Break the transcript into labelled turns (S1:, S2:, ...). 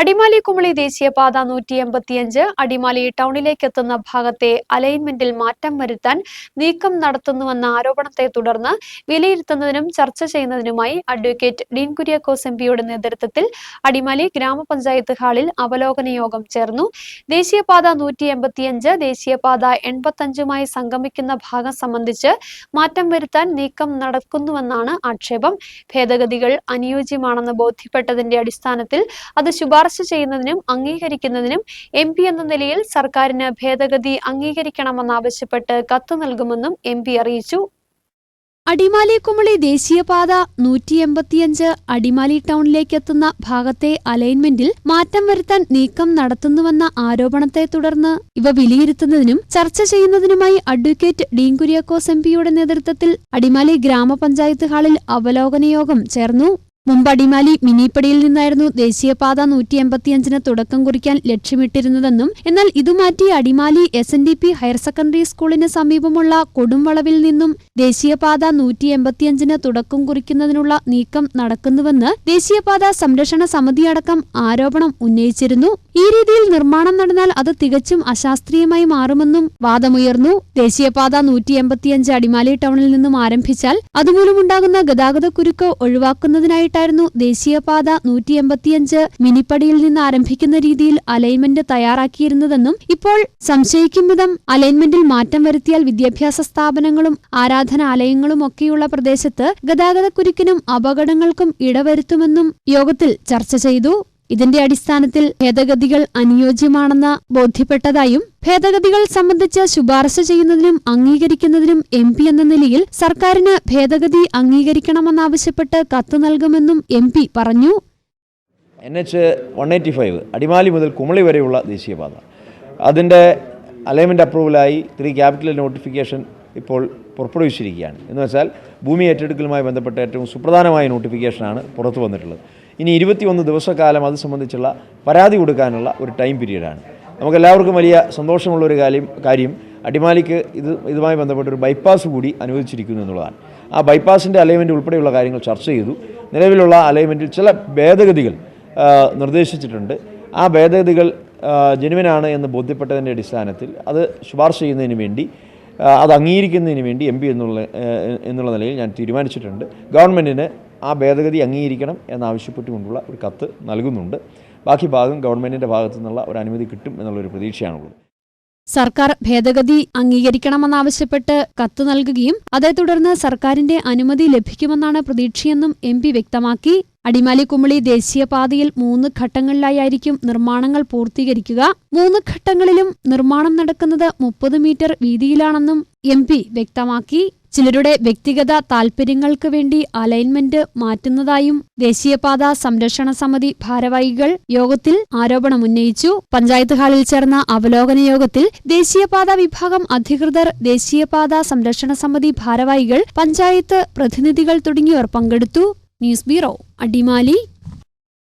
S1: അടിമാലി കുമളി ദേശീയപാത നൂറ്റി എൺപത്തിയഞ്ച് അടിമാലി ടൗണിലേക്ക് എത്തുന്ന ഭാഗത്തെ അലൈൻമെന്റിൽ മാറ്റം വരുത്താൻ നീക്കം നടത്തുന്നുവെന്ന ആരോപണത്തെ തുടർന്ന് വിലയിരുത്തുന്നതിനും ചർച്ച ചെയ്യുന്നതിനുമായി അഡ്വക്കേറ്റ് ഡീൻ കുര്യാക്കോസ് എം പിയുടെ നേതൃത്വത്തിൽ അടിമാലി ഗ്രാമപഞ്ചായത്ത് ഹാളിൽ അവലോകന യോഗം ചേർന്നു. ദേശീയപാത നൂറ്റി എൺപത്തിയഞ്ച് ദേശീയപാത എൺപത്തഞ്ചുമായി സംഗമിക്കുന്ന ഭാഗം സംബന്ധിച്ച് മാറ്റം വരുത്താൻ നീക്കം നടക്കുന്നുവെന്നാണ് ആക്ഷേപം. ഭേദഗതികൾ അനുയോജ്യമാണെന്ന് ബോധ്യപ്പെട്ടതിന്റെ അടിസ്ഥാനത്തിൽ അത് ശുപാർശ ചെയ്യുന്നതിനും അംഗീകരിക്കുന്നതിനും എം പി എന്ന നിലയിൽ സർക്കാരിന് ഭേദഗതി അംഗീകരിക്കണമെന്നാവശ്യപ്പെട്ട് കത്ത് നൽകുമെന്നും എം പി അറിയിച്ചു. അടിമാലി കുമളി ദേശീയപാത നൂറ്റി എൺപത്തിയഞ്ച് അടിമാലി ടൗണിലേക്ക് എത്തുന്ന ഭാഗത്തെ അലൈൻമെന്റിൽ മാറ്റം വരുത്താൻ നീക്കം നടത്തുന്നുവെന്ന ആരോപണത്തെ തുടർന്ന് ഇവ വിലയിരുത്തുന്നതിനും ചർച്ച ചെയ്യുന്നതിനുമായി അഡ്വക്കേറ്റ് ഡീൻ കുര്യാക്കോസ് എം നേതൃത്വത്തിൽ അടിമാലി ഗ്രാമപഞ്ചായത്ത് ഹാളിൽ അവലോകന യോഗം ചേർന്നു. മുമ്പ് അടിമാലി മിനിപ്പടിയിൽ നിന്നായിരുന്നു ദേശീയപാത നൂറ്റി എൺപത്തിയഞ്ചിന് തുടക്കം കുറിക്കാൻ ലക്ഷ്യമിട്ടിരുന്നതെന്നും എന്നാൽ ഇതുമാറ്റി അടിമാലി എസ് ഹയർ സെക്കൻഡറി സ്കൂളിന് സമീപമുള്ള കൊടുംവളവിൽ നിന്നും ദേശീയപാത നൂറ്റി എൺപത്തിയഞ്ചിന് തുടക്കം കുറിക്കുന്നതിനുള്ള നീക്കം നടക്കുന്നുവെന്ന് ദേശീയപാത സംരക്ഷണ സമിതിയടക്കം ആരോപണം ഉന്നയിച്ചിരുന്നു. ഈ രീതിയിൽ നിർമ്മാണം നടന്നാൽ അത് തികച്ചും അശാസ്ത്രീയമായി മാറുമെന്നും വാദമുയർന്നു. ദേശീയപാത നൂറ്റി എൺപത്തിയഞ്ച് അടിമാലി ടൗണിൽ നിന്നും ആരംഭിച്ചാൽ അതുമൂലമുണ്ടാകുന്ന ഗതാഗതക്കുരുക്ക് ഒഴിവാക്കുന്നതിനായിട്ടായിരുന്നു ദേശീയപാത നൂറ്റി എൺപത്തിയഞ്ച് മിനിപ്പടിയിൽ നിന്ന് ആരംഭിക്കുന്ന രീതിയിൽ അലൈൻമെന്റ് തയ്യാറാക്കിയിരുന്നതെന്നും ഇപ്പോൾ സംശയിക്കും വിധം അലൈൻമെന്റിൽ മാറ്റം വരുത്തിയാൽ വിദ്യാഭ്യാസ സ്ഥാപനങ്ങളും ആരാധനാലയങ്ങളും ഒക്കെയുള്ള പ്രദേശത്ത് ഗതാഗതക്കുരുക്കിനും അപകടങ്ങൾക്കും ഇടവരുത്തുമെന്നും യോഗത്തിൽ ചർച്ച ചെയ്തു ഇതിന്റെ അടിസ്ഥാനത്തിൽ ഭേദഗതികൾ അനുയോജ്യമാണെന്ന് ബോധ്യപ്പെട്ടതായും ഭേദഗതികൾ സംബന്ധിച്ച് ശുപാർശ ചെയ്യുന്നതിനും അംഗീകരിക്കുന്നതിനും എം പി എന്ന നിലയിൽ സർക്കാരിന് ഭേദഗതി അംഗീകരിക്കണമെന്നാവശ്യപ്പെട്ട് കത്ത് നൽകുമെന്നും എം പി പറഞ്ഞു.
S2: N H one eighty five Adimali മുതൽ കുമളി വരെയുള്ള ദേശീയപാത. അതിന്റെ അലൈൻമെന്റ് അപ്രൂവലായി ത്രീ ക്യാപിറ്റൽ നോട്ടിഫിക്കേഷൻ ഇപ്പോൾ പുറപ്പെടുവിച്ചിരിക്കുകയാണ്. എന്ന് വെച്ചാൽ ഭൂമി ഏറ്റെടുക്കലുമായി ബന്ധപ്പെട്ട ഏറ്റവും സുപ്രധാനമായ നോട്ടിഫിക്കേഷനാണ് പുറത്തു വന്നിട്ടുള്ളത്. ഇനി ഇരുപത്തിയൊന്ന് ദിവസക്കാലം അത് സംബന്ധിച്ചുള്ള പരാതി കൊടുക്കാനുള്ള ഒരു ടൈം പീരീഡാണ്. നമുക്കെല്ലാവർക്കും വലിയ സന്തോഷമുള്ള ഒരു കാര്യം കാര്യം അടിമാലിക്ക് ഇത് ഇതുമായി ബന്ധപ്പെട്ട ഒരു ബൈപ്പാസ് കൂടി അനുവദിച്ചിരിക്കുന്നു എന്നുള്ളതാണ്. ആ ബൈപ്പാസിന്റെ അലൈൻമെന്റ് ഉൾപ്പെടെയുള്ള കാര്യങ്ങൾ ചർച്ച ചെയ്തു. നിലവിലുള്ള അലൈൻമെന്റിൽ ചില ഭേദഗതികൾ നിർദ്ദേശിച്ചിട്ടുണ്ട്. ആ ഭേദഗതികൾ ജനുവിനാണ് എന്ന് ബോധ്യപ്പെട്ടതിന്റെ അടിസ്ഥാനത്തിൽ അത് ശുപാർശ ചെയ്യുന്നതിന് വേണ്ടി അത് അംഗീകരിക്കുന്നതിന് വേണ്ടി എം എന്നുള്ള എന്നുള്ള നിലയിൽ ഞാൻ തീരുമാനിച്ചിട്ടുണ്ട്. ഗവൺമെന്റിന് ആ ഭേദഗതി അംഗീകരിക്കണം എന്നാവശ്യപ്പെട്ടുകൊണ്ടുള്ള ഒരു കത്ത് നൽകുന്നുണ്ട്. ബാക്കി ഭാഗം ഗവൺമെന്റിന്റെ ഭാഗത്തു നിന്നുള്ള ഒരു അനുമതി കിട്ടും എന്നുള്ളൊരു പ്രതീക്ഷയാണുള്ളത്.
S1: സർക്കാർ ഭേദഗതി അംഗീകരിക്കണമെന്നാവശ്യപ്പെട്ട് കത്ത് നൽകുകയും അതേ തുടർന്ന് സർക്കാരിന്റെ അനുമതി ലഭിക്കുമെന്നാണ് പ്രതീക്ഷയെന്നും എം പി വ്യക്തമാക്കി. അടിമാലി കുമളി ദേശീയപാതയിൽ മൂന്ന് ഘട്ടങ്ങളിലായിരിക്കും നിർമ്മാണങ്ങൾ പൂർത്തീകരിക്കുക. മൂന്ന് ഘട്ടങ്ങളിലും നിർമ്മാണം നടക്കുന്നത് മുപ്പത് മീറ്റർ വീതിയിലാണെന്നും എം പി വ്യക്തമാക്കി. ചിലരുടെ വ്യക്തിഗത താൽപര്യങ്ങൾക്ക് വേണ്ടി അലൈൻമെന്റ് മാറ്റുന്നതായും ദേശീയപാത സംരക്ഷണ സമിതി ഭാരവാഹികൾ യോഗത്തിൽ ആരോപണമുന്നയിച്ചു. പഞ്ചായത്ത് ഹാളിൽ ചേർന്ന അവലോകന യോഗത്തിൽ ദേശീയപാത വിഭാഗം അധികൃതർ ദേശീയപാത സംരക്ഷണ സമിതി ഭാരവാഹികൾ പഞ്ചായത്ത് പ്രതിനിധികൾ തുടങ്ങിയവർ പങ്കെടുത്തു. News bureau Adimali.